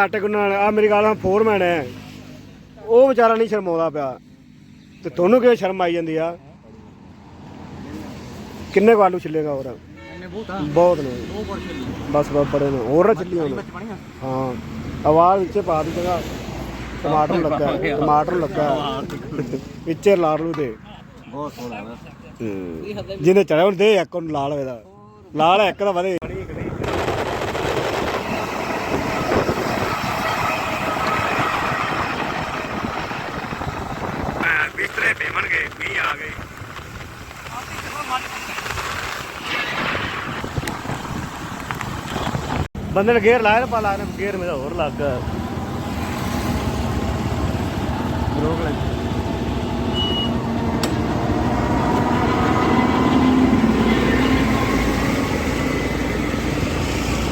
ਆਟੇ ਗੁੰਨਣ ਆ ਮੇਰੀ ਗੱਲ ਫੋਰਮੈਨ ਹੈ। ਉਹ ਵਿਚਾਰਾ ਨਹੀਂ ਸ਼ਰਮਾਉਂਦਾ ਪਿਆ। ਤੇ ਤੁਹਾਨੂੰ ਕਿਉਂ ਸ਼ਰਮ ਆਈ ਜਾਂਦੀ ਆ? ਕਿੰਨੇ ਕੁ ਆਲੂ ਛਿੱਲੇਗਾ ਹੋਰ? ਬਹੁਤ ਨੇ। ਬਸ ਬਸ ਬੜੇ ਨੇ। ਹੋਰ ਨਾ ਛਿੱਲੀ ਹੁਣ। ਹਾਂ ਆਵਾਜ਼ ਵਿੱਚੇ ਪਾ ਦੀ ਜਗਾ ਟਮਾਟਰ ਲੱਗਾ। ਟਮਾਟਰ ਲੱਗਾ। ਵਿੱਚੇ ਲਾਰ ਲੂ ਤੇ ਬਹੁਤ ਸੋਹਣਾ ਨਾ। ਜਿਹਨੇ ਚੜਿਆ ਹੁਣ ਦੇ ਇੱਕ ਉਹਨੂੰ ਲਾਲ ਹੋਏ ਦਾ। ਲਾਲ ਇੱਕ ਦਾ ਵਧੇ ਬਿਸਤਰੇ ਪੇਵਣਗੇ ਵੀ ਆ ਗਏ ਬੰਦੇ ਨੇ ਗੇਅਰ ਲਾਇਆ ਨਾ ਪਾ ਲਾਇਆ ਗੇਅਰ ਮੇਰਾ ਹੋਰ ਲੱਗ ਰੋਕ ਲੈ।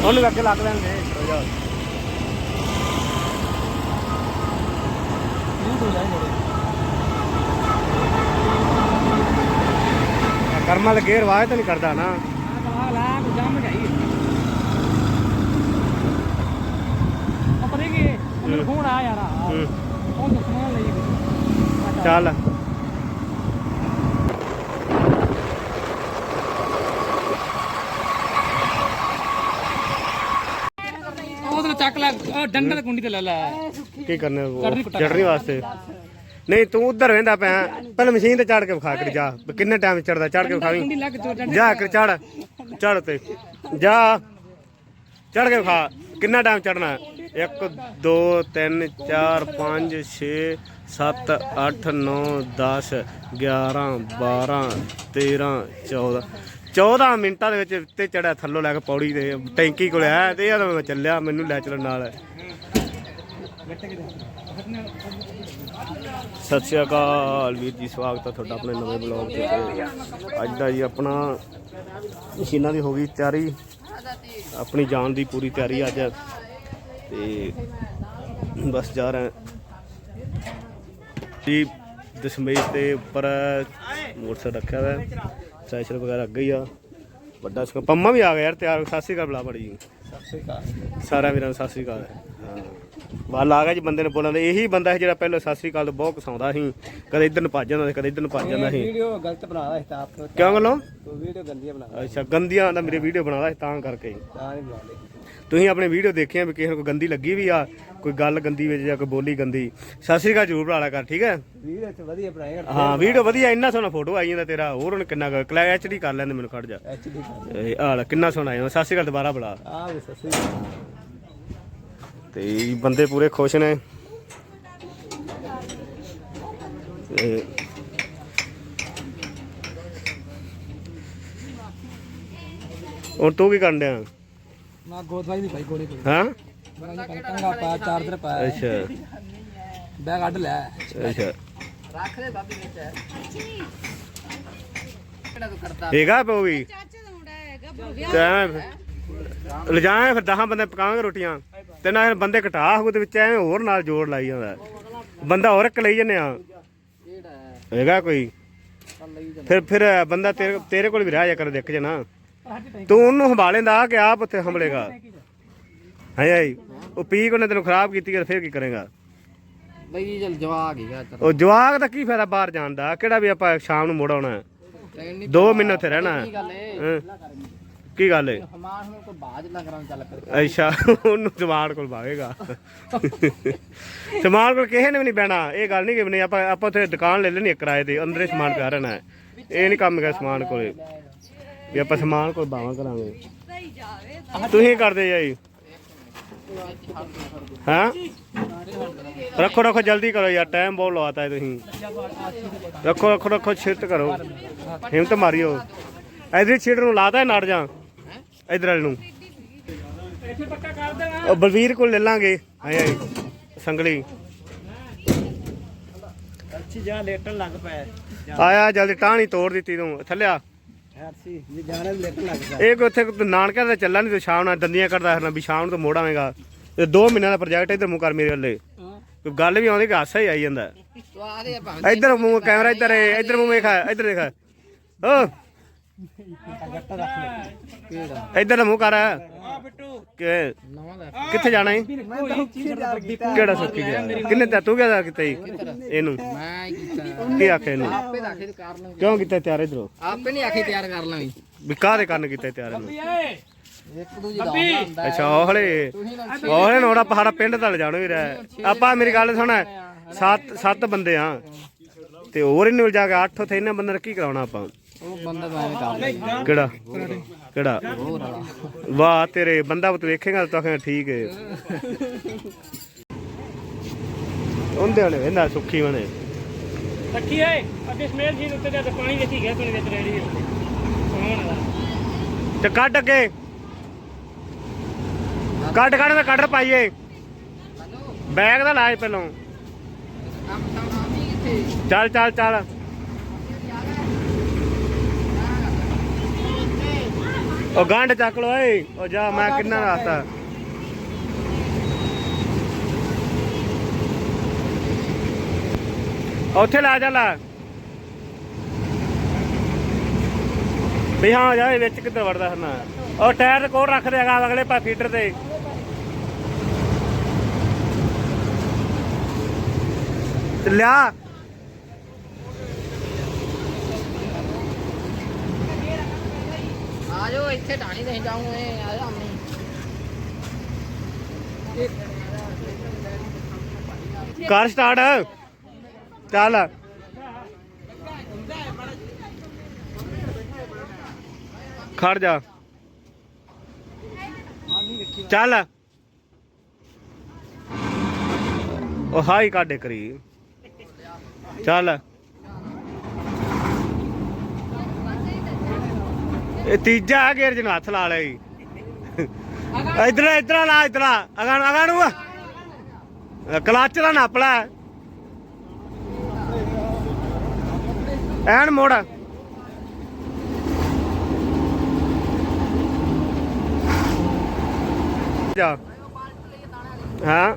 ਉਹਨੂੰ ਅੱਗੇ ਲੱਗ ਲੈਣਗੇ ਕਰਮਾਂ ਦਾ ਗੇਰ ਵਾਹ ਤਾਂ ਨਹੀਂ ਕਰਦਾ ਨਾ। ਫੋਨ ਆ ਯਾਰ ਹੂੰ, ਉਹ ਦੱਸਣਾ ਲਈ। ਚੱਲ। ਚੱਕ ਲੈ ਡੰਡਾ ਤੇ ਕੁੰਡੀ ਤੇ ਲੈ ਲੈ। ਕੀ ਕਰਨੇ ਚਟਨੀ ਵਾਸਤੇ। ਨਹੀਂ ਤੂੰ ਉਧਰ ਵੇਂਦਾ ਪਿਆ। ਪਹਿਲਾਂ ਮਸ਼ੀਨ ਤੇ ਚੜ ਕੇ ਵਿਖਾ ਕੇ ਜਾ। ਕਿੰਨੇ ਟਾਈਮ ਚੜਦਾ ਚੜ ਕੇ ਵਿਖਾਵੀਂ ਜਾ ਕਰ ਚੜ ਚੜ ਤੇ ਜਾ। ਚੜ ਕੇ ਵਿਖਾ। ਕਿੰਨਾ ਟਾਈਮ ਚੜਨਾ 1 2 3 4 5 6 7 8 9 10 11 12 13 14 14 ਮਿੰਟਾਂ ਦੇ ਵਿੱਚ ਤੇ ਚੜਿਆ ਥੱਲੋਂ ਲੈ ਕੇ ਪੌੜੀ ਤੇ ਟੈਂਕੀ ਕੋਲ ਆਇਆ ਤੇ ਇਹ ਮੈਂ ਚੱਲਿਆ, ਮੈਨੂੰ ਲੈ ਚੱਲਣ ਨਾਲ। ਸਤਿ ਸ਼੍ਰੀ ਅਕਾਲ ਵੀਰ ਜੀ, ਸਵਾਗਤ ਹੈ ਤੁਹਾਡਾ ਆਪਣੇ ਨਵੇਂ ਬਲੌਗ ਤੇ। ਤੇ ਅੱਜ ਦਾ ਜੀ ਆਪਣਾ ਮਸ਼ੀਨਾਂ ਦੀ ਹੋ ਗਈ ਤਿਆਰੀ। ਆਪਣੀ ਜਾਣ ਦੀ ਪੂਰੀ ਤਿਆਰੀ ਅੱਜ। ਤੇ ਬਸ ਜਾ ਰਹੇ ਜੀ ਦਸ਼ਮੇਸ਼ ਤੇ ਉੱਪਰ ਮੋਟਰਸਾਈਕਲ ਰੱਖਿਆ ਹੋਇਆ ਸੈਸ਼ਨ ਵਗੈਰਾ ਅੱਗੇ ਹੀ ਆ। ਵੱਡਾ ਸਕਾ ਪੰਮਾ ਵੀ ਆ ਗਿਆ ਯਾਰ ਤਿਆਰ ਸਤਿ ਸ਼੍ਰੀ ਅਕਾਲ ਬੁਲਾ ਬੜੀ ਸਤਿ ਸ੍ਰੀ ਅਕਾਲ ਸਾਰਾ ਵੀਰਾਂ ਨੂੰ ਸਤਿ ਸ਼੍ਰੀ ਅਕਾਲ। ਹਾਂ। ਵੱਲ ਆ ਗਿਆ ਜੀ ਬੰਦੇ ਨੇ ਬੋਲਣ ਦੇ। ਇਹੀ ਬੰਦਾ ਹੈ ਜਿਹੜਾ ਪਹਿਲਾਂ ਸਤਿ ਸ਼੍ਰੀ ਅਕਾਲ ਤੋਂ ਬਹੁਤ ਕਸਾਉਂਦਾ ਸੀ। ਕਦੇ ਇੱਧਰ ਨੂੰ ਭੱਜ ਜਾਂਦਾ ਸੀ ਕਦੇ ਇੱਧਰ ਨੂੰ ਭੱਜ ਜਾਂਦਾ ਸੀ। ਵੀਡੀਓ ਗਲਤ ਬਣਾਦਾ ਸੀ ਆਪ। ਤੋਂ ਕਿਉਂ ਗੱਲੋਂ? ਵੀਡੀਓ ਗੰਦੀਆਂ ਬਣਾ ਅੱਛਾ ਗੰਦੀਆਂ ਦਾ ਮੇਰੇ ਵੀਡੀਓ ਬਣਾਦਾ ਸੀ ਤਾਂ ਕਰਕੇ। ਤਾਂ ਨਹੀਂ ਬਣਾ ਲਈ ਤੁਸੀਂ ਆਪਣੀ ਵੀਡੀਓ ਦੇਖੀਆਂ ਵੀ ਕਿਸੇ ਨੂੰ ਕੋਈ ਗੰਦੀ ਲੱਗੀ ਵੀ ਆ ਕੋਈ ਗੱਲ ਗੰਦੀ ਵਿੱਚ ਜਾਂ ਕੋਈ ਬੋਲੀ ਗੰਦੀ। ਸਤਿ ਸ਼੍ਰੀ ਅਕਾਲ ਜ਼ਰੂਰ ਲਿਆ ਕਰ ਠੀਕ ਹੈ? ਵੀਡੀਓ ਚ ਵਧੀਆ ਬਣਾਏਗਾ ਹਾਂ ਵੀਡੀਓ ਵਧੀਆ ਇੰਨਾ ਸੋਹਣਾ ਫੋਟੋ ਆਈ ਜਾਂਦਾ ਤੇਰਾ ਹੋਰ ਹੁਣ ਕਿੰਨਾ ਕਲੈ ਐਚਡੀ ਕਰ ਲੈਂਦੇ ਮੈਨੂੰ ਖੜ ਜਾ। ਐਚਡੀ ਕਰ ਇਹ ਆਹ ਲੈ, ਕਿੰਨਾ ਸੋਹਣਾ ਆਇਆ ਸਤਿ ਸ਼੍ਰੀ ਅਕਾਲ ਦੁਬਾਰਾ ਬੁਲਾ। ਆ ਵੀ ਸਤਿ ਸ੍ਰੀ ਅਕਾਲ। ਤੇ ਇਹ ਬੰਦੇ ਪੂਰੇ ਖੁਸ਼ ਨੇ। ਤੇ ਹੁਣ ਤੂੰ ਕੀ ਕਰਨ ਡਿਆ? ਨਾ ਗੋਦਵਾਈ ਦੀ ਭਾਈ ਗੋਲੀ ਕੋਈ ਹਾਂ? ਕੰਗਾ ਪਾ ਚਾਰਜਰ ਪਾ ਅੱਛਾ। ਬੈਗ ਕੱਢ ਲੈ ਅੱਛਾ। ਰੱਖ ਦੇ ਬਾਬੀ ਵਿੱਚ। ਕਿਹੜਾ ਤੂੰ ਕਰਦਾ? ਹੈਗਾ ਪਿਓ ਵੀ ਚਾਚੇ ਦਾ ਮੁੰਡਾ ਹੈ ਗੱਭਰੂ ਵਿਆਹ ਤੇ ਐਵੇਂ ਲਿਜਾਏ ਫਿਰ 10 ਬੰਦੇ ਪਕਾਵਾਂਗੇ ਰੋਟੀਆਂ। ਤੇ ਨਾ ਬੰਦੇ ਘਟਾ ਵਿੱਚ ਐਵੇਂ ਹੋਰ ਨਾਲ ਜੋੜ ਲਾਈ ਜਾਂਦਾ। ਬੰਦਾ ਹੋਰ ਇੱਕ ਲਈ ਜੰਨੇ ਆ। ਹੈਗਾ ਕੋਈ? ਫਿਰ ਫਿਰ ਬੰਦਾ ਤੇਰੇ ਤੇਰੇ ਕੋਲ ਵੀ ਰਹਿ ਜਾ ਕਰ ਦੇਖ ਜਨਾ ਤੂੰ ਉਹਨੂੰ ਸੰਭਾਲੇਂਦਾ ਕਿ ਆਪ ਉੱਥੇ ਹੰਬਲੇਗਾ ਹੈ ਆਈ ਉਹ ਪੀ ਕੋਨੇ ਤੈਨੂੰ ਖਰਾਬ ਕੀਤੀ ਤੇ ਫਿਰ ਕੀ ਕਰੇਗਾ? ਬਈ ਚੱਲ ਜਵਾਗ ਹੀਗਾ ਉਹ ਜਵਾਕ ਦਾ ਕੀ ਫਾਇਦਾ ਬਾਹਰ ਜਾਣ ਦਾ? ਕਿਹੜਾ ਵੀ ਆਪਾਂ ਸ਼ਾਮ ਨੂੰ ਮੁੜ ਆਉਣਾ ਹੈ। ਦੋ ਮਹੀਨੇ ਉੱਥੇ ਰਹਿਣਾ ਹੈ। ਕੀ ਗੱਲ ਹੈਂ? ਕੀ ਗੱਲ ਬਾਜ ਨਾ ਚੱਲ ਕਰ ਅੱਛਾ ਉਹਨੂੰ ਸਮਾਨ ਕੋਲ ਭਾਵੇਗਾ। ਸਮਾਨ ਕੋਲ ਕਿਸੇ ਨੇ ਵੀ ਨਹੀਂ ਬਹਿਣਾ। ਇਹ ਗੱਲ ਨਹੀਂ ਕਿ ਆਪਾਂ ਆਪਾਂ ਉੱਥੇ ਦੁਕਾਨ ਲੈ ਲੈਣੀ ਕਿਰਾਏ ਤੇ ਅੰਦਰੇ ਸਮਾਨ ਪਿਆ ਰਹਿਣਾ ਹੈ। ਇਹ ਨਹੀਂ ਕੰਮ ਹੈਗਾ ਸਮਾਨ ਕੋਲੇ। ਵੀ ਆਪਾਂ ਸਮਾਨ ਕੋਲ ਬਾਵਾ ਕਰਾਂਗੇ। ਤੁਸੀਂ ਕਰਦੇ ਜਾਈ ਹਾਂ? ਰੱਖੋ ਰੱਖੋ ਜਲਦੀ ਕਰੋ ਯਾਰ ਟਾਈਮ ਬਹੁਤ ਲਵਾਤਾ ਹੈ ਤੁਸੀਂ। ਰੱਖੋ ਰੱਖੋ ਰੱਖੋ ਛਿੱਟ ਕਰੋ। ਹਿੰਮਤ ਮਾਰਿਓ। ਇਧਰ ਛਿੱਟ ਨੂੰ ਲਾਤਾ ਹੈ ਨੜ ਜਾ। ਇਧਰ ਵਾਲੇ ਨੂੰ। ਉਹ ਬਲਵੀਰ ਕੋਲ ਲੈ ਲਾਂਗੇ। ਆਏ ਆਏ ਸੰਗਲੀ। ਅੱਛੀ ਜਾ ਲੇਟਣ ਲੱਗ ਪਿਆ ਆਇਆ ਜਲਦੀ ਟਾਹਣੀ ਤੋੜ ਦਿੱਤੀ ਤੂੰ। ਥੱਲਿਆ। ਸੀ ਇਹ ਕੋਈ ਉੱਥੇ ਨਾਨਕਿਆਂ ਦਾ ਚੱਲਾ ਨਹੀਂ ਤੇ ਸ਼ਾਮ ਨਾਲ ਦੰਦੀਆਂ ਕਰਦਾ ਫਿਰਨਾ ਵੀ ਸ਼ਾਮ ਨੂੰ ਤਾਂ ਮੋੜ ਆਵੇਂਗਾ। ਤੇ 2 ਮਹੀਨਿਆਂ ਦਾ ਪ੍ਰੋਜੈਕਟ ਇੱਧਰ ਮੂੰਹ ਕਰ ਮੇਰੇ ਵੱਲੇ। ਕੋਈ ਗੱਲ ਵੀ ਆਉਂਦੀ ਕਿ ਹਾਸਾ ਹੀ ਆਈ ਜਾਂਦਾ। ਇੱਧਰ ਮੂੰਹ ਕੈਮਰਾ ਇੱਧਰ ਇੱਧਰ ਮੂੰਹ ਵੇਖਾ ਇੱਧਰ ਦੇਖ ਓ। ਇੱਧਰ ਮੂੰਹ ਕਰ। ਕਿ- ਕਿੱਥੇ ਜਾਣਾ ਹੈ ਕਿਹੜਾ ਸੁੱਕੀ ਗਿਆ। ਕਿੰਨੇ ਤੇ ਤੂੰ ਕਿਹਦਾ ਕੀਤਾ? ਇਹਨੂੰ। ਮੈਂ ਕੀ ਆਖਿਆ ਇਹਨੂੰ? ਆਪੇ ਤਾਂ ਆਖੇ ਕਰ ਲਾਂਗੇ ਕਿਉਂ ਕੀਤਾ ਤਿਆਰ ਇਧਰੋਂ? ਆਪੇ ਨਹੀਂ ਆਖੇ ਤਿਆਰ ਕਰ ਲਾਂਗੇ ਵੀ ਕਾਹਦੇ ਕੰਨ ਕੀਤਾ ਤਿਆਰ ਇਹਨੂੰ? ਇੱਕ ਦੂਜੇ ਦਾ ਆਉਂਦਾ ਹੁੰਦਾ ਅੱਛਾ ਉਹਲੇ ਉਹਲੇ ਨੋੜਾ ਪਹਾੜਾ ਪਿੰਡ ਤੱਕ ਜਾਣੋ ਵੀ ਰਹਿ ਆਪਾਂ ਮੇਰੀ ਗੱਲ ਸੁਣ ਸੱਤ ਸੱਤ ਬੰਦੇ ਆ। ਤੇ ਹੋਰ ਇਹਨੂੰ ਜਾ ਕੇ ਅੱਠ ਉੱਥੇ ਇਹਨਾਂ ਬੰਦੇ ਨੇ ਕੀ ਕਰਾਉਣਾ ਆਪਾਂ? ਉਹ ਬੰਦਾ ਤਾਂ ਐਵੇਂ ਕਰ ਕਿਹੜਾ? ਕਿਹੜਾ? ਵਾਹ ਤੇਰੇ ਬੰਦਾ ਤੂੰ ਵੇਖੇਗਾ ਤਾਂ ਕਹੇਗਾ ਠੀਕ ਹੈ ਉਹਦੇ ਵਾਲੇ ਇਹਨਾਂ ਸੁੱਖੀ ਬਣੇ ਰੱਖੀ ਏ ਅੱਗੇ ਸਮੇਲ ਜੀ ਉੱਤੇ ਜਦ ਪਾਣੀ ਵਿੱਚ ਹੀ ਗਿਆ ਤੂੰ ਵਿੱਚ ਰੈਡੀ ਸੋਹਣ ਤੇ ਕੱਢ ਅੱਗੇ। ਕੱਢ ਕੱਢ ਦਾ ਕੱਢ ਪਾਈਏ ਬੈਗ ਦਾ ਲਾਜ ਪਹਿਲੋਂ। ਚੱਲ ਚੱਲ ਚੱਲ। ਉਹ ਗੰਢ ਚੱਕ ਲੋ ਓਏ। ਉਹ ਜਾ, ਮੈਂ ਕਿੰਨਾ ਰਾਸਤਾ ਉੱਥੇ ਲਾ ਜਾ ਲਾ। ਵੀ ਹਾਂ ਜਾ ਇਹ ਵਿੱਚ ਕਿੱਧਰ ਵੜਦਾ ਹਨਾ ਉਹ ਟਾਇਰ ਕੋਲ ਰੱਖ ਦੇਗਾ ਅਗਲੇ ਪਾ ਫੀਟਰ ਤੇ। ਲਿਆ। ਆ ਜਾਓ ਇੱਥੇ ਢਾਣੀ ਨਹੀਂ ਜਾਊਂਗੇ ਆ ਜਾ ਕਾਰ ਸਟਾਰਟ ਚੱਲ। ਖੜ ਜਾ। ਚੱਲ। ਉਹ ਹਾਈ ਕਾਡੇ ਕਰੀ ਚੱਲ। ਇਹ ਤੀਜਾ ਹੈ ਗੇਰ ਜਨ ਹੱਥ ਲਾ ਲੈ ਇਧਰ ਇਧਰ ਲਾ ਇਧਰ ਅਗਾਂ ਅਗਾਂ ਨੂੰ ਕਲਾਚ ਦਾ ਨੱਪ ਲੈ। ਐਨ ਮੋੜ। ਜਾ। ਹਾਂ।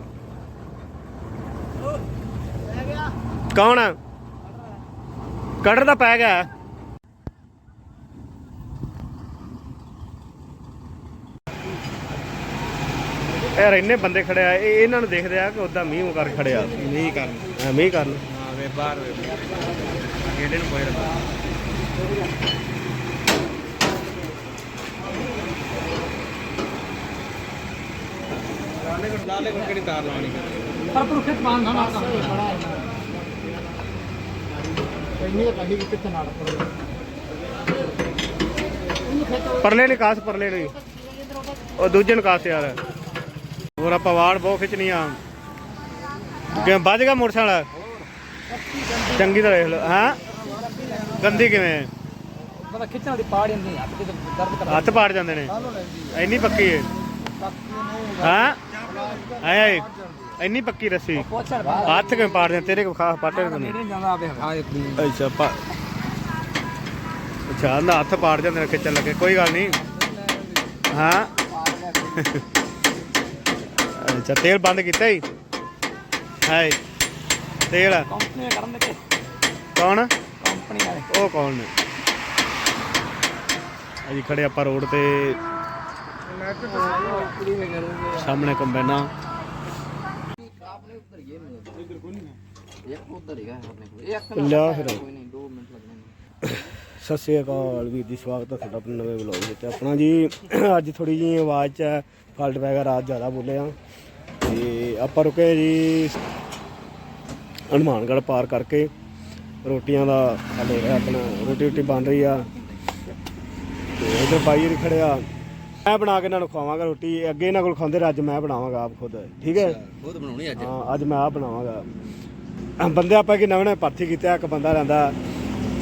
ਕੌਣ ਕਟਰ ਦਾ ਪੈ ਗਿਆ ਯਾਰ ਇੰਨੇ ਬੰਦੇ ਖੜੇ ਆ ਇਹ ਇਹਨਾਂ ਨੂੰ ਦੇਖਦੇ ਆ ਕਿ ਉਦਾਂ ਮੀਂਹ ਕਰ ਖੜਿਆ। ਨਹੀਂ ਕਰਨ। ਹਾਂ, ਮੀਂਹ ਕਰਨ। ਹਾਂ ਵੇ ਬਾਹਰ ਵੇ। ਗੇੜੇ ਨੂੰ ਕੋਈ ਰੱਖਾ ਲਾਲੇ ਕੋਲ ਲਾਲੇ ਕੋਲ ਕਿਹੜੀ ਤਾਰ ਲਾਉਣੀ ਪਰ ਪੁਰਖੇ ਪਾਣ ਦਾ ਮਾਰਦਾ ਇੰਨੀ ਤਾਂ ਕੱਢੀ ਕਿੱਥੇ ਨਾਲ ਪਰਲੇ ਨੇ ਕਾਸ ਪਰਲੇ ਨੇ ਉਹ ਦੂਜੇ ਨੂੰ ਕਾਸ ਯਾਰ ਹੋਰ ਆਪਾਂ ਵਾੜ ਬਹੁਤ ਖਿੱਚਣੀ ਆ। ਕਿਵੇਂ ਵੱਜ ਗਿਆ ਮੋਟਰਸਾਈਕਲ। ਚੰਗੀ ਤਰ੍ਹਾਂ ਦੇਖ ਲਓ। ਹਾਂ? ਗੰਦੀ ਕਿਵੇਂ? ਬੰਦਾ ਖਿੱਚਣ ਦੀ ਪਾੜ ਜਾਂਦੀ ਹੱਥ ਤੇ ਦਰਦ ਕਰ ਹੱਥ ਪਾੜ ਜਾਂਦੇ ਨੇ। ਇੰਨੀ ਪੱਕੀ ਹਾਂ? ਆਏ ਇੰਨੀ ਪੱਕੀ ਰੱਸੀ। ਹੱਥ ਕਿਵੇਂ ਪਾੜ ਜਾਂਦੇ ਤੇਰੇ ਕੋ ਖਾਸ ਪਾਟੇ ਨੇ। ਨੇੜੇ ਜਾਂਦਾ ਆਪੇ ਹਟਾ ਇੱਕ ਦੀ ਅੱਛਾ ਪਾ। ਅੱਛਾ ਨਾ ਹੱਥ ਪਾੜ ਜਾਂਦੇ ਨੇ ਖਿੱਚਣ ਲੱਗੇ। ਕੋਈ ਗੱਲ ਨਹੀਂ ਹਾਂ? ਅੱਛਾ ਤੇਲ ਬੰਦ ਕੀਤਾ ਹੀ ਹਾਏ ਤੇਲ। ਕੰਪਨੀ ਕਰਨ ਦੇ ਕੌਣ? ਕੰਪਨੀ ਵਾਲੇ। ਉਹ ਕੌਣ ਨੇ? ਅਜੀ ਖੜੇ ਆਪਾਂ ਰੋਡ ਤੇ। ਸਾਹਮਣੇ ਕੰਬਾਈਨਾਂ। ਆਪਣੇ ਉੱਧਰ ਹੀ ਹੈ ਇੱਕ ਉੱਧਰ ਹੀ ਹੈ ਆਪਣੇ ਕੋਲ ਇੱਕ ਲਿਆ ਫਿਰ। ਕੋਈ ਨਹੀਂ 2 ਮਿੰਟ ਲੱਗਣੇ ਸਤਿ ਸ਼੍ਰੀ ਅਕਾਲ ਵੀਰ ਜੀ ਸਵਾਗਤ ਹੈ ਤੁਹਾਡਾ ਆਪਣੇ ਨਵੇਂ ਵਲੌਗ ਵਿੱਚ। ਆਪਣਾ ਜੀ ਅੱਜ ਥੋੜੀ ਜੀ ਆਵਾਜ਼ 'ਚ ਫਾਲਟ ਪੈ ਗਿਆ ਰਾਤ ਜ਼ਿਆਦਾ ਬੋਲੇ ਆ। ਤੇ ਆਪਾਂ ਰੁਕੇ ਜੀ ਹਨੂਮਾਨਗੜ੍ਹ ਪਾਰ ਕਰਕੇ। ਰੋਟੀਆਂ ਦਾ ਹਲੇ ਆਪਣਾ ਰੋਟੀ ਰੋਟੀ ਬਣ ਰਹੀ ਆ। ਤੇ ਇਧਰ ਬਾਈ ਜੀ ਖੜਿਆ ਮੈਂ ਬਣਾ ਕੇ ਇਹਨਾਂ ਨੂੰ ਖਵਾਵਾਂਗਾ ਰੋਟੀ। ਅੱਗੇ ਇਹਨਾਂ ਕੋਲ ਖਾਂਦੇ ਰਹੇ, ਅੱਜ ਮੈਂ ਬਣਾਵਾਂਗਾ ਆਪ ਖੁਦ। ਠੀਕ ਹੈ? ਖੁਦ ਬਣਾਉਣੀ ਅੱਜ? ਹਾਂ ਅੱਜ ਮੈਂ ਆ ਬਣਾਵਾਂਗਾ। ਬੰਦੇ ਆਪਾਂ ਕਿ ਨਵੇਂ ਨਵੇਂ ਭਰਤੀ ਕੀਤੇ ਆ ਇੱਕ ਬੰਦਾ ਰਹਿੰਦਾ।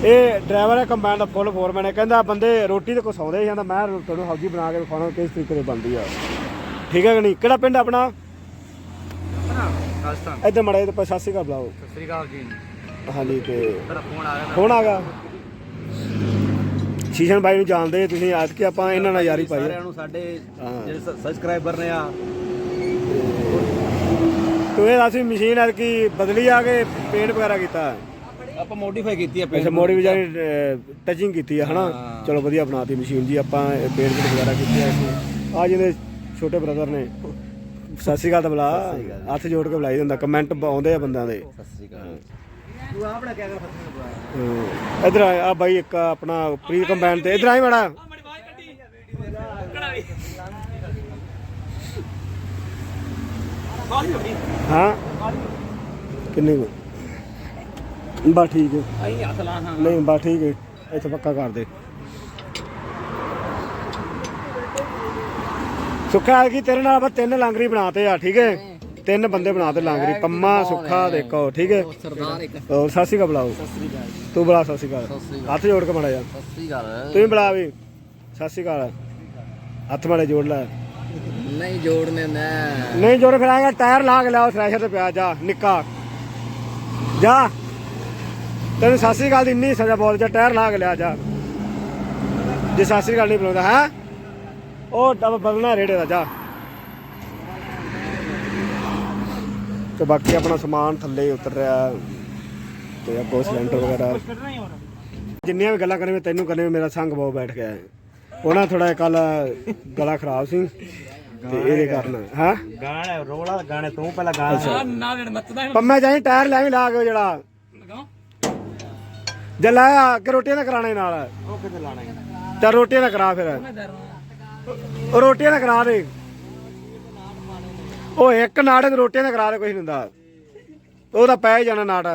ਇਹ ਡਰਾਈਵਰ ਹੈ ਕੰਬਾਈਨ ਦਾ ਫੁੱਲ ਫੋਰਮੈਨ ਹੈ। ਕਹਿੰਦਾ ਬੰਦੇ ਰੋਟੀ ਤੇ ਕੋ ਸੌਂਦੇ ਜਾਂਦਾ ਮੈਂ ਤੁਹਾਨੂੰ ਸਬਜ਼ੀ ਬਣਾ ਕੇ ਖਾਣਾ ਕਿਸ ਤਰੀਕੇ ਦੀ ਬਣਦੀ ਆ। ਠੀਕ ਹੈ ਕਿ ਨਹੀਂ? ਕਿਹੜਾ ਪਿੰਡ ਆਪਣਾ? ਰਾਜਸਥਾਨ। ਇੱਧਰ ਮੜੇ ਤੇ ਸਤਿ ਸ਼੍ਰੀ ਅਕਾਲ ਬੁਲਾਓ। ਸਤਿ ਸ੍ਰੀ ਅਕਾਲ ਜੀ। ਹਾਂਜੀ ਤੇ ਫੋਨ ਆ ਗਿਆ। ਆ ਸ਼ੀਸ਼ਨ ਬਾਈ ਨੂੰ ਜਾਣਦੇ ਤੁਸੀਂ ਅੱਜ ਕਿ ਆਪਾਂ ਇਹਨਾਂ ਨਾਲ ਯਾਰੀ ਪਾਈ ਸਾਰਿਆਂ ਆ। ਨੂੰ ਸਾਡੇ। ਜਿਹੜੇ ਸਬਸਕ੍ਰਾਈਬਰ ਨੇ ਆ। ਤੂੰ ਇਹ ਦੱਸ ਵੀ ਮਸ਼ੀਨ ਐ ਕੀ ਬਦਲੀ ਆ ਕੇ ਪੇਂਟ ਵਗੈਰਾ ਕੀਤਾ ਆਪਾਂ ਮੋਡੀਫਾਈ ਕੀਤੀ ਆ ਅੱਛਾ ਮੋੜੀ ਵਿਚਾਰੀ ਟਚਿੰਗ ਕੀਤੀ ਆ ਹਨਾ। ਚਲੋ ਵਧੀਆ ਬਣਾਤੀ ਮਸ਼ੀਨ ਜੀ ਆਪਾਂ ਪੇਂਟ ਪੇਂਟ ਵਗੈਰਾ ਕੀਤੀ ਆ ਆ ਜਿਹਦੇ ਛੋਟੇ ਬ੍ਰਦਰ ਨੇ ਸਤਿ ਸ਼੍ਰੀ ਅਕਾਲ ਤਾਂ ਬੁਲਾ। ਹੱਥ ਜੋੜ ਕੇ ਬੁਲਾਈ ਦਿੰਦਾ ਕਮੈਂਟ ਆਉਂਦੇ ਆ ਬੰਦਿਆਂ ਦੇ। ਸਤਿ ਸ੍ਰੀ ਅਕਾਲ। ਤੂੰ ਆਪਣਾ ਕਿਆ ਕਰ ਫਸਲ ਹਾਂ। ਇੱਧਰ ਆ ਆ ਬਾਈ ਇੱਕ ਆਪਣਾ ਪ੍ਰੀ ਕੰਬਾਈਨ ਤੇ। ਇੱਧਰ ਆਈ ਮਾੜਾ। ਹਾਂ। ਕਿੰਨੇ ਕੁ? ਬਾ ਠੀਕ ਹੈ। ਆਈ ਹੱਥ ਲਾ ਹਾਂ ਨਹੀਂ ਬਾ ਠੀਕ ਹੈ। ਇੱਥੇ ਪੱਕਾ ਕਰ ਦੇ। ਸੁੱਖਾ ਕੀ ਤੇਰੇ ਨਾਲ ਆਪਾਂ ਤਿੰਨ ਲਾਂਗਰੀ ਬਣਾਤੇ ਆ, ਠੀਕ ਹੈ? ਤਿੰਨ ਬੰਦੇ ਬਣਾਤੇ ਲਾਂਗਰੀ ਪੰਮਾ ਸੁੱਖਾ ਦੇਖੋ ਠੀਕ ਹੈ? ਸਰਦਾਰ ਇੱਕ। ਹੋਰ ਸਤਿ ਸ਼੍ਰੀ ਅਕਾਲ ਬੁਲਾਓ। ਸਤਿ ਸ੍ਰੀ ਅਕਾਲ ਤੂੰ ਬੁਲਾ ਸਤਿ ਸ਼੍ਰੀ ਅਕਾਲ। ਹੱਥ ਜੋੜ ਕੇ ਮਾੜਾ ਜਾ ਸਤਿ ਸ੍ਰੀ ਅਕਾਲ। ਤੂੰ ਵੀ ਬੁਲਾ ਵੀ। ਸਤਿ ਸ਼੍ਰੀ ਅਕਾਲ। ਹੱਥ ਮਾੜੇ ਜੋੜ ਲੈ। ਨਹੀਂ ਜੋੜਨੇ ਨਾ। ਨਹੀਂ ਜੋੜ ਫਿਰ ਆਏਗਾ ਟਾਇਰ ਲਾ ਕੇ ਲਿਆਓ ਥ੍ਰੈਸ਼ਰ ਤੇ ਪਿਆ ਜਾ ਨਿੱਕਾ। ਜਾ। ਤੈਨੂੰ ਸਤਿ ਸ਼੍ਰੀ ਅਕਾਲ ਦੀ ਇੰਨੀ ਸਜ਼ਾ ਬੋਲ ਜਾ ਟਾਇਰ ਲਾ ਕੇ ਲਿਆ ਜਾ। ਜੇ ਸਤਿ ਸ਼੍ਰੀ ਅਕਾਲ ਨਹੀਂ ਬੁਲਾਉਂਦਾ ਹੈ? ਉਹ ਬਦਲਣਾ ਰੇੜੇ ਦਾ ਜਾ। ਤੇ ਬਾਕੀ ਆਪਣਾ ਸਮਾਨ ਥੱਲੇ ਉਤਰ ਰਿਹਾ ਤੇ ਅੱਗੋਂ ਸਿਲੰਡਰ ਵਗੈਰਾ। ਜਿੰਨੀਆਂ ਵੀ ਗੱਲਾਂ ਕਰਨੇ ਤੈਨੂੰ ਕਰਨੇ ਮੇਰਾ ਸੰਗ ਬਹੁਤ ਬੈਠ ਗਿਆ ਹੈ। ਉਹਨਾਂ ਥੋੜਾ ਕੱਲ ਗਲਾ ਖਰਾਬ ਸੀ ਤੇ ਇਹਦੇ ਕਾਰਨ ਹਾਂ? ਗਾਣੇ ਰੋਲਾ ਗਾਣੇ ਤੂੰ ਪਹਿਲਾਂ ਗਾਣਾ ਆ ਨਾ ਮੱਤਦਾ ਪੰਮੇ ਜਾਈ ਟਾਇਰ ਲੈ ਵੀ ਲਾ ਕੇ ਜਿਹੜਾ। ਜੇ ਲਾਇਆ ਕਿ ਰੋਟੀਆਂ ਦਾ ਕਰਾਣੇ ਨਾਲ। ਉਹ ਕਿੱਥੇ ਲਾਣਾ ਹੈ? ਚੱਲ ਰੋਟੀਆਂ ਦਾ ਕਰਾ ਫਿਰ। ਉਹ ਰੋਟੀਆਂ ਦਾ ਕਰਾ ਦੇ। ਉਹ ਇੱਕ ਨਾਟਕ ਰੋਟੀਆਂ ਦਾ ਕਰਾ ਦੇ ਕੁਝ ਨਹੀਂ ਹੁੰਦਾ। ਉਹਦਾ ਪੈ ਹੀ ਜਾਣਾ ਨਾਟ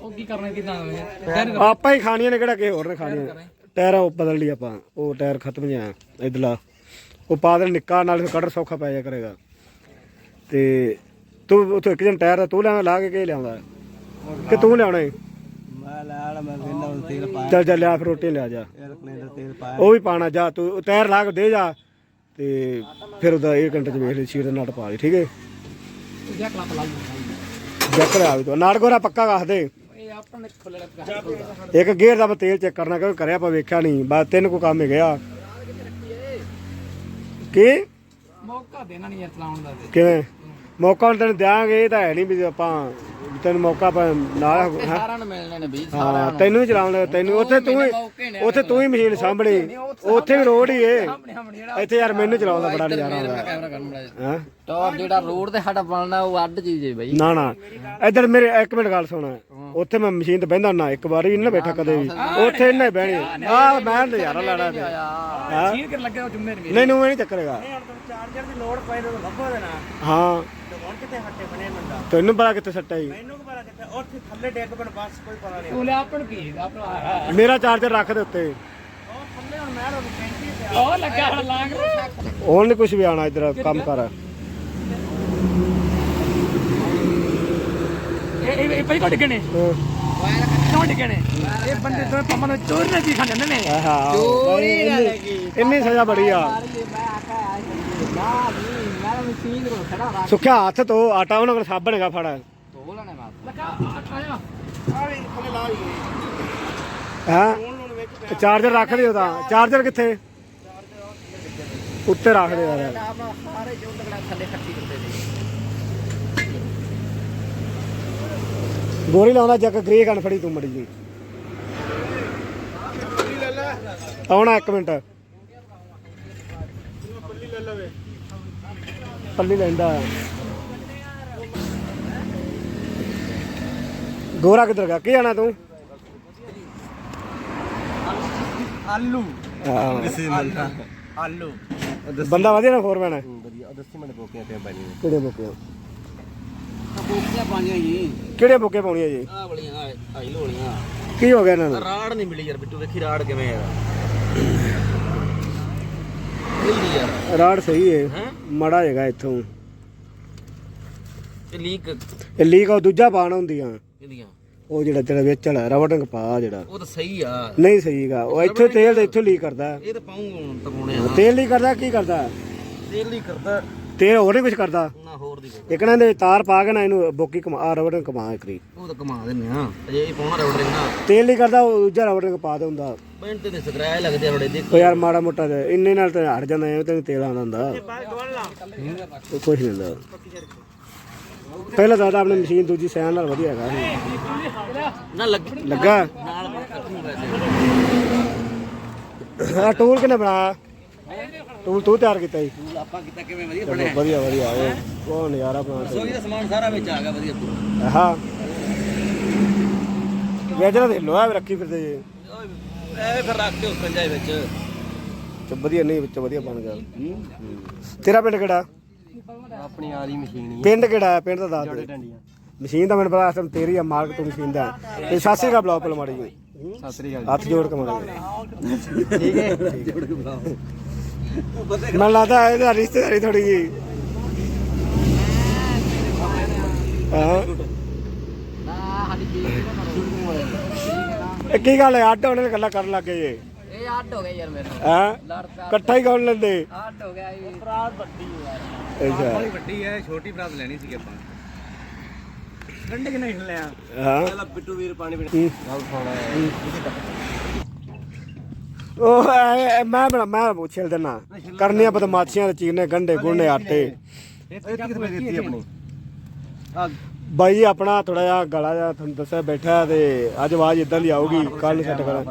ਉਹ ਕੀ ਕਰਨਾ ਕਿਦਾਂ ਮੈਂ ਆਪਾਂ ਹੀ ਖਾਣੀਆਂ ਨੇ ਕਿਹੜਾ ਕਿਸੇ ਹੋਰ ਨੇ ਖਾਣੀਆਂ ਟਾਇਰ ਉਹ ਬਦਲ ਲਈ ਆਪਾਂ ਉਹ ਟਾਇਰ ਖਤਮ ਜਿਹਾ ਇਧਰਲਾ। ਉਹ ਪਾ ਦੇ ਨਿੱਕਾ ਨਾਲ ਕਟਰ ਸੌਖਾ ਪੈ ਜਾ ਕਰੇਗਾ। ਤੇ ਤੂੰ ਉੱਥੇ ਇੱਕ ਜਨ ਟਾਇਰ ਦਾ ਤੂੰ ਲਿਆਵੇਂ ਲਾ ਕੇ ਕੇ ਲਿਆਉਂਦਾ? ਕਿ ਤੂੰ ਲਿਆਉਣਾ ਏ ਮੈਂ ਲੈ ਮੈਂ ਤੇਲ ਪਾਇਆ। ਚੱਲ ਚੱਲ ਲਿਆ ਫਿਰ ਰੋਟੀ ਲਿਆ ਜਾ। ਉਹ ਵੀ ਪਾਣਾ ਜਾ ਤੂੰ ਉਹ ਟਾਇਰ ਲਾ ਕੇ ਦੇ ਜਾ। ਤੇ ਫਿਰ ਉਹਦਾ ਇਹ ਘੰਟੇ ਚ ਵੇਖ ਲਈ ਸੀਟ ਦਾ ਨਟ ਪਾ ਲਈ ਠੀਕ ਹੈ? ਜਾ ਕਲਪ ਲਾ ਜੱਕ ਲਿਆ ਵੀ ਤੂੰ ਨਾੜ ਗੋਰਾ ਪੱਕਾ ਕੱਸ ਦੇ। ਇਹ ਆਪਾਂ ਨੇ ਖੁੱਲੇ ਲੱਗਾ ਇੱਕ ਗੇਅਰ ਦਾ ਤੇਲ ਚੈੱਕ ਕਰਨਾ ਕਿਉਂਕਿ ਕਰਿਆ ਆਪਾਂ ਵੇਖਿਆ ਨਹੀਂ ਬਸ ਤਿੰਨ ਕੋ ਕੰਮ ਹੀ ਗਿਆ ਕੀ? ਮੌਕਾ ਦੇਣਾ ਨਹੀਂ ਯਾਰ ਚਲਾਉਣ ਦਾ ਕਿਵੇਂ? ਮੌਕਾ ਤੈਨੂੰ ਦਿਆਂਗੇ ਇਹ ਤਾਂ ਹੈ ਨਹੀਂ ਵੀ ਆਪਾਂ ਤੈਨੂੰ ਮੌਕਾ ਆਪਾਂ ਨਾਲ ਹੈਂ? ਸਾਰਿਆਂ ਨੂੰ ਮਿਲਣੇ ਨੇ ਵੀ ਹਾਂ ਤੈਨੂੰ ਚਲਾਉਣ ਲੱਗਾ ਤੈਨੂੰ ਉੱਥੇ ਤੂੰ ਹੀ ਉੱਥੇ ਤੂੰ ਹੀ ਮਸ਼ੀਨ ਸਾਂਭਣੀ। ਉੱਥੇ ਵੀ ਰੋਡ ਹੀ ਏ। ਇੱਥੇ ਯਾਰ ਮੈਨੂੰ ਚਲਾਉਣ ਦਾ ਬੜਾ ਨਜ਼ਾਰਾ ਆਉਂਦਾ। ਕੈਮਰਾ ਕਰਨ ਬੜਾ ਹਾਂ? ਜਿਹੜਾ ਰੋਡ ਤੇ ਸਾਡਾ ਬਣਨਾ ਉਹ ਅੱਡ ਚੀਜ਼ ਹੈ ਬਈ। ਨਾ ਨਾ। ਇੱਧਰ ਮੇਰੇ ਇੱਕ ਮਿੰਟ ਗੱਲ ਸੁਣ। ਉੱਥੇ ਮੈਂ ਮਸ਼ੀਨ ਤੇ ਬਹਿੰਦਾ ਨਾ ਇੱਕ ਵਾਰੀ ਵੀ ਨੀ ਨਾ ਬੈਠਾ ਕਦੇ ਵੀ। ਉੱਥੇ ਇੰਨਾ ਹੀ ਬਹਿਣੀ। ਆ ਮੈਂ ਨਜ਼ਾਰਾ ਲੈਣਾ ਤੇ ਹਾਂ? ਚੀਰ ਕਰ ਲੱਗਾ ਉਹ ਜੁੰਮੇ ਨਹੀਂ ਨੂੰ ਇਹ ਨਹੀਂ ਚੱਕਰੇਗਾ। ਚਾਰਜਰ ਦੀ ਲੋਡ ਪਈ ਤਾਂ ਲੱਭੋ ਦੇਣਾ ਹਾਂ। ਤੇ ਹੁਣ ਕਿੱਥੇ ਹੱਟੇ ਬਣੇ? ਤੈਨੂੰ ਪਤਾ ਕਿੱਥੇ ਸੱਟਾ ਹੀ ਮੈਨੂੰ ਕੀ ਪਤਾ ਕਿੱਥੇ ਉੱਥੇ ਥੱਲੇ ਡਿੱਗ ਪਣ ਬਸ ਕੋਈ ਪਤਾ ਨਹੀਂ। ਤੂੰ ਲੈ ਆਪਣ ਕੀ ਆਪਣਾ ਮੇਰਾ ਚਾਰਜਰ ਰੱਖ ਦੇ ਉੱਤੇ। ਉਹ ਥੱਲੇ ਹੁਣ ਮੈਂ ਉਹ ਪੈਂਤੀ ਤੇ ਉਹ ਲੱਗਾ ਹੁਣ ਲਾਂਗ ਹੁਣ ਨਹੀਂ ਕੁਝ ਵੀ ਆਣਾ ਇੱਧਰ ਕੰਮ ਕਰ। ਇਹ ਇਹ ਇਹ ਪਈ ਕੋ ਡਿੱਗਣੇ ਹਾਂ। ਕਿਉਂ ਡਿੱਗਣੇ ਇਹ ਬੰਦੇ ਤੋਂ ਪੰਮਾ ਨੂੰ ਚੋਰ ਨੇ ਕੀ ਖਾ ਜਾਂਦੇ ਨੇ? ਆਹਾ ਇੰਨੀ- ਇੰਨੀ ਸਜ਼ਾ ਬੜੀ ਆ। ਮੈਂ ਆਖਾ ਨਾ ਨਹੀਂ ਮੈਂ ਮਸ਼ੀਨ ਖੜਾ ਰੱਖ ਸੁੱਖਿਆ ਹੱਥ ਤੋਂ ਆਟਾ ਉਹਨਾਂ ਕੋਲ ਸਾਬਣ ਹੈਗਾ ਫੜ। ਧੋ ਲੈਣੇ ਮੈਂ ਲੱਗਾ ਆਇਆ ਆ ਥੱਲੇ ਲਾ ਹੀ? ਹਾਂ ਹੁਣ ਹੁਣ ਵਿੱਚ ਤੇ ਚਾਰਜਰ ਰੱਖ ਦੇ ਉਹਦਾ ਚਾਰਜਰ ਕਿੱਥੇ? ਉੱਤੇ ਰੱਖ ਦੇ ਯਾਰ। ਆਪਣਾ ਸਾਰੇ ਜੋ ਤਗੜਾ ਥੱਲੇ ਖੱਟੀ ਕਰਦੇ ਨੇ ਗੋਰੀ ਲਾਉਂਦਾ ਜੱਕ ਗ੍ਰੇ ਕਣ ਫੜੀ ਤੂੰ ਮੜੀ ਜੀ ਆਉਣਾ ਇੱਕ ਮਿੰਟ। ਪੱਲੀ ਲੈਂਦਾ ਆ। ਗੋਰਾ ਕਿੱਧਰ ਗਿਆ? ਕੀ ਆਣਾ ਤੂੰ? ਆਲੂ। ਆਲੂ। ਬੰਦਾ ਵਧੀਆ ਨਾ ਫੋਰਮੈਨ ਹੈ ਵਧੀਆ। ਦੱਸੀ ਮੈਨੂੰ ਬੋਕੀਆਂ ਤੇ ਬਣੀ ਕਿਹੜੇ ਬੁੱਕੇ ਬੋਕੀਆਂ ਪਾਣੀਆਂ ਜੀ। ਕਿਹੜੇ ਬੁੱਕੇ ਪਾਉਣੀ ਹੈ ਜੀ ਆ ਬੜੀਆਂ ਆਈ ਲੋੜੀਆਂ ਕੀ ਹੋ ਗਿਆ ਇਹਨਾਂ ਨੂੰ? ਰਾੜ ਨਹੀਂ ਮਿਲੀ ਯਾਰ ਬਿੱਟੂ ਵੇਖੀ ਰਾੜ ਕਿਵੇਂ ਯਾਰ ਮਿਲ ਨਹੀਂ ਯਾਰ ਰਾੜ ਸਹੀ ਹੈ ਹੈਂ? ਮੜਾ ਹੈਗਾ ਇੱਥੋਂ। ਇਹ ਲੀਕ ਇਹ ਲੀਕ ਉਹ ਦੂਜਾ ਪਾਣ ਹੁੰਦੀਆਂ ਇਹਦੀਆਂ ਉਹ ਜਿਹੜਾ ਤੇਰਾ ਵਿੱਚ ਵਾਲਾ ਰੰਗ ਪਾ ਜਿਹੜਾ। ਉਹ ਤਾਂ ਸਹੀ ਆ। ਨਹੀਂ ਸਹੀਗਾ ਉਹ ਇੱਥੋਂ ਤੇਲ ਤੇ ਇੱਥੋਂ ਲੀਕ ਕਰਦਾ। ਇਹ ਤਾਂ ਪਾਉਂਗਾ ਹੁਣ ਤਪਾਉਣੇ ਆ। ਤੇਲ ਲੀਕ ਕਰਦਾ ਕੀ ਕਰਦਾ? ਤੇਲ ਨਹੀਂ ਕਰਦਾ। ਤੇਲ ਹੋਰ ਨਹੀਂ ਕੁਝ ਕਰਦਾ। ਨਾ ਹੋਰ ਦੀ ਕੋਈ। ਇੱਕ ਨਾ ਇਹਦੇ ਤਾਰ ਪਾ ਕੇ ਨਾ ਇਹਨੂੰ ਬੋਕੀ ਕਮਾ ਰੰਗ ਕਮਾ ਕਰੀ ਉਹ ਤਾਂ ਕਮਾ ਦਿੰਨੇ ਆ। ਅਜੇ ਇਹ ਪਾਉਣਾ ਰਬੜ ਨਾ। ਤੇਲ ਨਹੀਂ ਕਰਦਾ ਉਹ ਦੂਜਾ ਰੰਗ ਪਾ ਦੇ ਹੁੰਦਾ ਪੈਂਟ ਤੇ ਸਕਰਾਇ ਲੱਗਦੇ ਆ ਥੋੜੇ ਦੇਖ। ਉਹ ਯਾਰ ਮਾੜਾ ਮੋਟਾ ਤੇ ਇੰਨੇ ਨਾਲ ਤਾਂ ਹਟ ਜਾਂਦਾ ਐਵੇਂ ਤੈਨੂੰ ਤੇਲ ਆਉਂਦਾ। ਹੁੰਦਾ ਉਹ ਕੁਝ ਨਹੀਂ ਹੁੰਦਾ। ਪਹਿਲਾਂ ਤਾਂ ਆਪਣੀ ਮਸ਼ੀਨ ਦੂਜੀ ਸੈਨ ਨਾਲ ਵਧੀਆ ਹੈਗਾ ਸੀ। ਨਾ ਲੱਗ ਲੱਗਾ? ਨਾਲ ਕੱਟੂ ਵੈਸੇ ਆ ਟੂਲ ਕਿਨੇ ਬਣਾਇਆ ਟੂਲ ਤੂੰ ਤਿਆਰ ਕੀਤਾ ਜੀ। ਟੂਲ ਆਪਾਂ ਕੀਤਾ ਕਿਵੇਂ ਵਧੀਆ ਚਲੋ, ਬਣਿਆ। ਵਧੀਆ ਵਧੀਆ ਉਹ ਉਹ ਨਜ਼ਾਰਾ ਬਣਾ ਰਸੋਈ ਦਾ ਸਮਾਨ ਸਾਰਾ ਵਿੱਚ ਆ ਗਿਆ ਵਧੀਆ ਪੂਰਾ ਹਾਂ ਵੇਜਣਾ ਦੇ ਲੋਹਾ ਵੀ ਰੱਖੀ ਫਿਰਦੇ ਜੀ। ਐਵੇਂ ਫਿਰ ਰੱਖ ਕੇ ਉਸ ਕੰਜਾਏ ਵਿੱਚ। ਤੇ ਵਧੀਆ ਨਹੀਂ ਵਿੱਚ ਵਧੀਆ ਬਣ ਗਿਆ। ਤੇਰਾ ਪਿੰਡ ਕਿਹੜਾ? ਆਪਣੀ ਆਲੀ ਮਸ਼ੀਨ ਪਿੰਡ ਕਿਹੜਾ ਹੈ? ਪਿੰਡ ਦਾ ਦੱਸ ਦੇ। ਡੰਡੀਆਂ। ਮਸ਼ੀਨ ਤਾਂ ਮੈਨੂੰ ਪਤਾ ਅਸਲ ਤੇਰੀ ਆ ਮਾਲਕ ਤੂੰ ਮਸ਼ੀਨ ਦਾ। ਤੇ ਸਾਸੀ ਦਾ ਬਲੌਕ ਪਲ ਮਾੜੀ ਜੀ। ਸਤਿ ਸ੍ਰੀ ਹੱਥ ਜੋੜ ਕੇ ਮਾੜੀ ਠੀਕ ਹੈ। ਮੈਨੂੰ ਲੱਗਦਾ ਇਹਦਾ ਰਿਸ਼ਤੇਦਾਰੀ ਥੋੜੀ ਜੀ ਹਾਂ ਨਾ ਸਾਡੀ ਬੇਇੱਜ਼ਤੀ ਨਾ ਕਰੋ ਠੀਕ ਹੈ ਨਾ ਇਹ ਕੀ ਗੱਲ ਹੈ? ਅੱਡ ਹੋਣੇ ਗੱਲਾਂ ਕਰਨ ਲੱਗੇ ਜੇ। ਇਹ ਅੱਡ ਹੋ ਗਏ ਯਾਰ ਮੇਰੇ ਨਾਲ। ਹਾਂ? ਲੜ ਪਿਆ ਇਕੱਠਾ ਹੀ ਕੌਣ ਲੈਂਦੇ? ਅੱਡ ਹੋ ਗਿਆ ਇਹ ਅਪਰਾਧ ਵੱਡੀ ਯਾਰ। ਅੱਛਾ। ਵੱਡੀ ਹੈ ਛੋਟੀ ਬਰਾਤ ਲੈਣੀ ਸੀ ਆਪਾਂ। ਠੰਡੇ ਕਿ ਨਹੀਂ ਲਿਆ ਹਾਂ। ਪਹਿਲਾਂ ਬਿੱਟੂ ਵੀਰ ਪਾਣੀ ਪੀਣ ਹੂੰ। ਗੱਲ ਸੁਣਾ। ਉਹ ਮੈਂ ਬਣਾ ਮੈਂ ਪੁੱਛਿਆ ਦੇਣਾ ਕਰਨੀਆਂ ਬਦਮਾਸ਼ੀਆਂ ਦੇ ਚੀਰਨੇ ਗੰਡੇ ਗੁੰਨੇ ਆਟੇ। ਇਹ ਕਿੱਥੇ ਦਿੱਤੀ ਆਪਣੀ? ਬਾਈ ਜੀ ਆਪਣਾ ਥੋੜਾ ਜਿਹਾ ਗਲਾ ਜਿਹਾ ਤੁਹਾਨੂੰ ਦੱਸਿਆ ਬੈਠਾ ਤੇ ਅੱਜ ਆਵਾਜ਼ ਇਦਾਂ ਦੀ ਆਊਗੀ ਕੱਲ ਨੂੰ ਸੈੱਟ ਕਰਾਂ।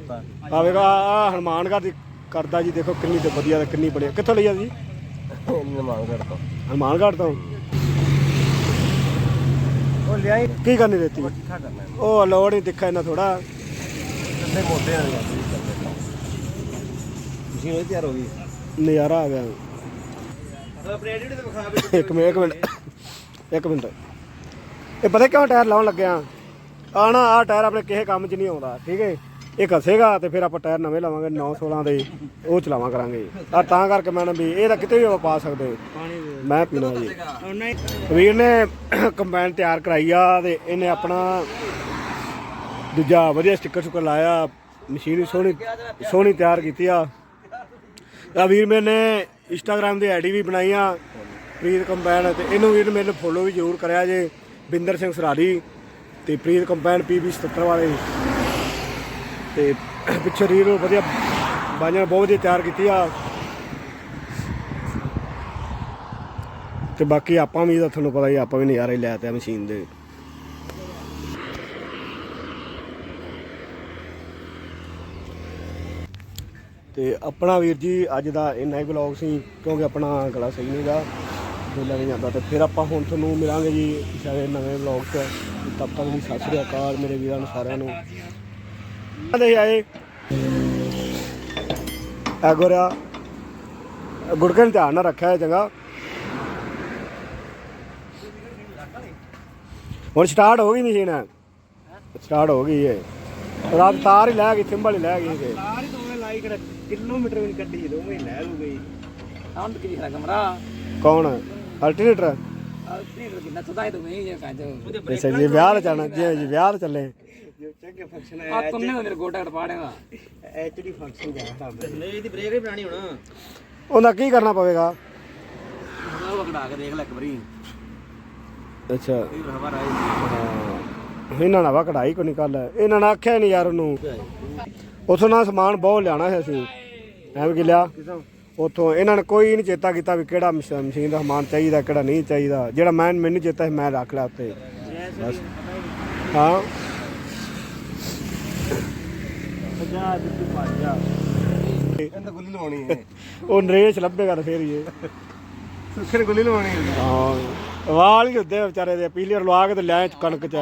ਆਵੇਗਾ ਆ ਹਨੂਮਾਨਗੜ੍ਹ ਦੀ ਕਰਦਾ ਜੀ ਦੇਖੋ ਕਿੰਨੀ ਤੇ ਵਧੀਆ ਤੇ ਕਿੰਨੀ ਬੜੀ ਕਿੱਥੋਂ ਲਈ ਆ ਜੀ ਨਿਮਾਨ ਕਰਤਾ ਹਨੂਮਾਨਗੜ੍ਹ ਤੋਂ? ਉਹ ਲਿਆਈ ਕੀ ਕਰਨੀ ਦਿੱਤੀ ਕਰਨਾ। ਉਹ ਲੋੜ ਹੀ ਦਿਖਾ ਇਹਨਾਂ ਥੋੜਾ ਤੇ ਮੋਟੇ ਆ ਗਿਆ ਮਸ਼ੀਨ ਉਹ ਤਿਆਰ ਹੋ ਗਈ ਨਜ਼ਾਰਾ ਆ ਗਿਆ। ਆਪਣੇ ਐਡਿਟ ਤੇ ਵਿਖਾ ਇੱਕ ਮਿੰਟ ਇੱਕ ਮਿੰਟ। ਇੱਕ ਮਿੰਟ। ਇਹ ਪਤਾ ਕਿਉਂ ਟਾਇਰ ਲਾਉਣ ਲੱਗਿਆ ਆ? ਨਾ ਆ ਟਾਇਰ ਆਪਣੇ ਕਿਸੇ ਕੰਮ 'ਚ ਨਹੀਂ ਆਉਂਦਾ, ਠੀਕ ਹੈ? ਇਹ ਘਸੇਗਾ ਤੇ ਫਿਰ ਆਪਾਂ ਟਾਇਰ ਨਵੇਂ ਲਾਵਾਂਗੇ 916 ਦੇ, ਉਹ ਚਲਾਵਾਂ ਕਰਾਂਗੇ। ਆ ਤਾਂ ਕਰਕੇ ਮੈਂ ਨਾ ਵੀ ਇਹ ਤਾਂ ਕਿਤੇ ਵੀ ਆਪਾਂ ਪਾ ਸਕਦੇ। ਮੈਂ ਪੀਣਾ ਜੀ। ਵੀਰ ਨੇ ਕੰਬਾਈਨ ਤਿਆਰ ਕਰਾਈ ਆ ਤੇ ਇਹਨੇ ਆਪਣਾ ਦੂਜਾ ਵਧੀਆ ਸਟicker ਸੁੱਕਰ ਲਾਇਆ, ਮਸ਼ੀਨ ਵੀ ਸੋਹਣੀ ਸੋਹਣੀ ਤਿਆਰ ਕੀਤੀ ਆ। ਆ ਵੀਰ ਮੇਰੇ ਨੇ ਇੰਸਟਾਗ੍ਰam ਦੀ ਆਈਡੀ ਵੀ ਬਣਾਈ ਆ ਪ੍ਰੀਤ ਕੰਬਾਈਨ ਤੇ ਇਹਨੂੰ ਵੀਰ ਮੈਨੂੰ ਫੋਲੋ ਵੀ ਜ਼ਰੂਰ ਕਰਿਆ ਜੇ। ਬਿੰਦਰ ਸਿੰਘ ਸਰਾਰੀ ਤੇ ਪ੍ਰੀਤ ਕੰਬਾਈਨ ਪੀਬੀ 77 ਵਾਲੇ ਤੇ ਪਿੱਛੇ ਰੀਲ ਵਧੀਆ ਬਾਈਆਂ ਬਹੁਤ ਵਧੀਆ ਤਿਆਰ ਕੀਤੀ ਆ। ਤੇ ਬਾਕੀ ਆਪਾਂ ਵੀ ਤਾਂ ਤੁਹਾਨੂੰ ਪਤਾ ਹੀ ਆਪਾਂ ਵੀ ਨਜ਼ਾਰੇ ਲੈ ਤੇ ਆ ਮਸ਼ੀਨ ਦੇ। ਤੇ ਆਪਣਾ ਵੀਰ ਜੀ, ਅੱਜ ਦਾ ਇੰਨਾ ਹੀ ਵਲੌਗ ਸੀ, ਕਿਉਂਕਿ ਆਪਣਾ ਗਲਾ ਸਹੀ ਨਹੀਂਗਾ ਬੋਲਿਆ ਨਹੀਂ ਜਾਂਦਾ ਤੇ ਫਿਰ ਆਪਾਂ ਹੁਣ ਤੁਹਾਨੂੰ ਮਿਲਾਂਗੇ ਜੀ ਸਾਰੇ ਨਵੇਂ ਵਲੌਗ 'ਚ। ਤੇ ਤਦ ਤੱਕ ਲਈ ਸਤਿ ਸ੍ਰੀ ਅਕਾਲ ਮੇਰੇ ਵੀਰਾਂ ਨੂੰ ਸਾਰਿਆਂ ਨੂੰ। ਆਦੇ ਆਏ। ਆ ਗੋਰਿਆ ਗੁੜਕਣ ਧਿਆਨ ਨਾਲ ਰੱਖਿਆ ਹੈ ਚੰਗਾ ਹੁਣ ਸਟਾਰਟ ਹੋ ਗਈ ਮਸ਼ੀਨ ਸਟਾਰਟ ਹੋ ਗਈ ਹੈ ਰਾਤ ਤਾਰ ਹੀ ਲੈ ਗਈ ਸਿੰਬਲ ਹੀ ਲੈ ਗਈ ਤੇ ਸਾਰੀ ਦੋਵੇਂ ਲਾਈ ਕਰ ਕਿਲੋਮੀਟਰ ਵੀ ਕੱਢੀ ਦੋਵੇਂ ਲੈ ਲੂ ਗਈ ਸਾਊਂਡ ਕੀ ਹੈ ਕਮਰਾ? ਕੌਣ? ਅਲਟਰਨੇਟਰ ਅਲਟੀ ਕਿੰਨਾ ਤੁਦਾ ਹੀ ਤੁਮੇ ਹੀ। ਕਾਜ ਅੱਛਾ ਜੀ ਵਿਆਹ ਤੇ ਜਾਣਾ ਜੀ ਜੀ ਵਿਆਹ ਤੇ ਚੱਲੇ। ਚੰਗੇ ਫੰਕਸ਼ਨ ਆ ਤੁਮਨੇ ਮੇਰੇ ਗੋਟਾ ਕਟਵਾੜੇਗਾ ਐਚਡੀ ਫੰਕਸ਼ਨ ਜਾ ਨਹੀਂ ਇਹਦੀ ਬ੍ਰੇਕ ਹੀ ਬਣਾਣੀ ਹੁਣ। ਉਹਦਾ ਕੀ ਕਰਨਾ ਪਵੇਗਾ? ਉਹ ਕਢਾ ਕੇ ਦੇਖ ਲੈ ਇੱਕ ਵਾਰੀ। ਅੱਛਾ। ਇਹ ਹਵਾ ਰਾਈ ਹਾਂ। ਇਹਨਾਂ ਨਾਲ ਵਾ ਕਢਾਈ ਕੋ ਨਿਕਲ ਇਹਨਾਂ ਨੇ ਆਖਿਆ ਨਹੀਂ ਯਾਰ ਉਹਨੂੰ। ਉਥੋਂ ਨਾ ਸਮਾਨ ਬਹੁਤ ਲਿਆਣਾ ਸੀ ਅਸੀਂ। ਐਵੇਂ ਕਿ ਲਿਆ। ਉਥੋਂ ਇਹਨਾਂ ਨੇ ਕੋਈ ਨਹੀਂ ਚੇਤਾ ਕੀਤਾ ਵੀ ਕਿਹੜਾ ਮਸ਼- ਮਸ਼ੀਨ ਦਾ ਸਮਾਨ ਚਾਹੀਦਾ ਕਿਹੜਾ ਨਹੀਂ ਚਾਹੀਦਾ। ਜਿਹੜਾ ਮੈਂ ਮੈਨੂੰ ਚੇਤਾ ਸੀ ਮੈਂ ਰੱਖ ਲਿਆ ਉੱਤੇ ਬਸ। ਹਾਂ। ਕਹਿੰਦਾ ਗੁੱਲੀ ਲਵਾਉਣੀ ਹੈ। ਉਹ ਨਰੇਸ਼ ਲੱਭੇਗਾ ਤਾਂ ਫੇਰ ਹੀ ਇਹ। ਸੁੱਖੇ ਨੇ ਗੁੱਲੀ ਲਵਾਉਣੀ ਹੈ। ਹਾਂ। ਵਾਲ ਹੀ ਹੁੰਦੇ ਆ ਵਿਚਾਰੇ ਦੇ ਪੀਲੇ ਲਵਾ ਕੇ ਤੇ ਲੈ ਕਣਕ ਚ।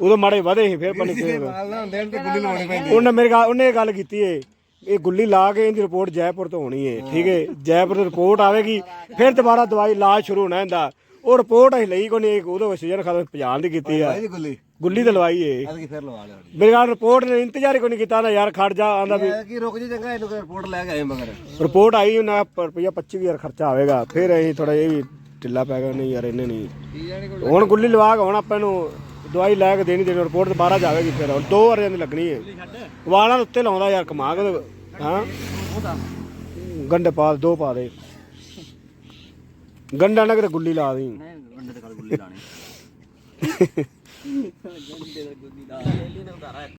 ਉਦੋਂ ਮਾੜੇ ਵਧੇ ਸੀ ਫਿਰ ਬਣੀ ਫੇਰ ਨਾਲ ਨਾ ਹੁੰਦੇ ਨੇ ਤੇ ਗੁੱਲੀ ਲਵਾਉਣੀ ਪੈਂਦੀ ਉਹਨੇ ਮੇਰੇ ਗੱਲ ਉਹਨੇ ਇਹ ਗੱਲ ਕੀਤੀ ਏ। ਇਹ ਗੁੱਲੀ ਲਾ ਕੇ ਇਹਦੀ ਰਿਪੋਰਟ ਜੈਪੁਰ ਤੋਂ ਹੋਣੀ ਏ ਠੀਕ ਏ? ਜੈਪੁਰ ਤੋਂ ਰਿਪੋਰਟ ਆਵੇਗੀ ਫਿਰ ਦੁਬਾਰਾ ਦਵਾਈ ਇਲਾਜ ਸ਼ੁਰੂ ਹੋਣਾ ਇਹਦਾ। ਉਹ ਰਿਪੋਰਟ ਅਸੀਂ ਲਈ ਕੋਈ ਨਹੀਂ ਉਹਦੇ ਸੀਜ਼ਨ ਖਤਮ ਪਛਾਣ ਦੀ ਕੀਤੀ ਆ। ਇਹਦੀ ਗੁੱਲੀ? ਗੁੱਲੀ ਤੇ ਲਵਾਈ ਏ। ਐਤਕੀ ਫਿਰ ਲਵਾ ਲਿਆ ਮੇਰੇ ਨਾਲ ਰਿਪੋਰਟ ਨੇ ਇੰਤਜ਼ਾਰ ਹੀ ਕੋਈ ਨਹੀਂ ਕੀਤਾ ਨਾ ਯਾਰ ਖੜ ਜਾ ਆਂਦਾ ਵੀ ਕੀ ਰੁਕ ਜੀ ਚੰਗਾ ਇਹਨੂੰ ਰਿਪੋਰਟ ਲੈ ਕੇ ਆਏ ਮਗਰ। ਰਿਪੋਰਟ ਆਈ ਉਹਨਾਂ ਪਰ ਰੁਪਈਆ 25000 ਖਰਚਾ ਆਵੇਗਾ। ਫਿਰ ਅਸੀਂ ਥੋੜਾ ਇਹ ਵੀ ਢਿੱਲਾ ਪੈ ਗਿਆ ਨਹੀਂ ਯਾਰ ਇਹਨੇ ਨਹੀਂ ਹੁਣ ਗੁੱਲੀ ਲਵਾ ਕੇ ਹੁਣ ਆਪਾਂ ਨੂੰ ਦਵਾਈ ਲੈ ਕੇ ਦੇਣੀ ਦੇਣੀ ਰਿਪੋਰਟ ਦੁਬਾਰਾ ਜਾਵੇਗੀ ਫਿਰ। ਹੁਣ ਦੋ ਵਾਰ ਦੀ ਲੱਗਣੀ ਹੈ ਵਾਲਾਂ ਦੇ ਉੱਤੇ ਲਾਉਂਦਾ ਯਾਰ ਕਮਾ ਕੇ ਤੇ- ਹਾਂ? ਗੰਡੇ ਪਾ ਦੇ, ਪਾ ਦੇ। ਗੰਡਾ ਨਾ ਕਿਤੇ ਗੁੱਲੀ ਲਾ ਦੀ ਦੇ ਕੋਲ ਗੁੱਲੀ ਲਾਣੀ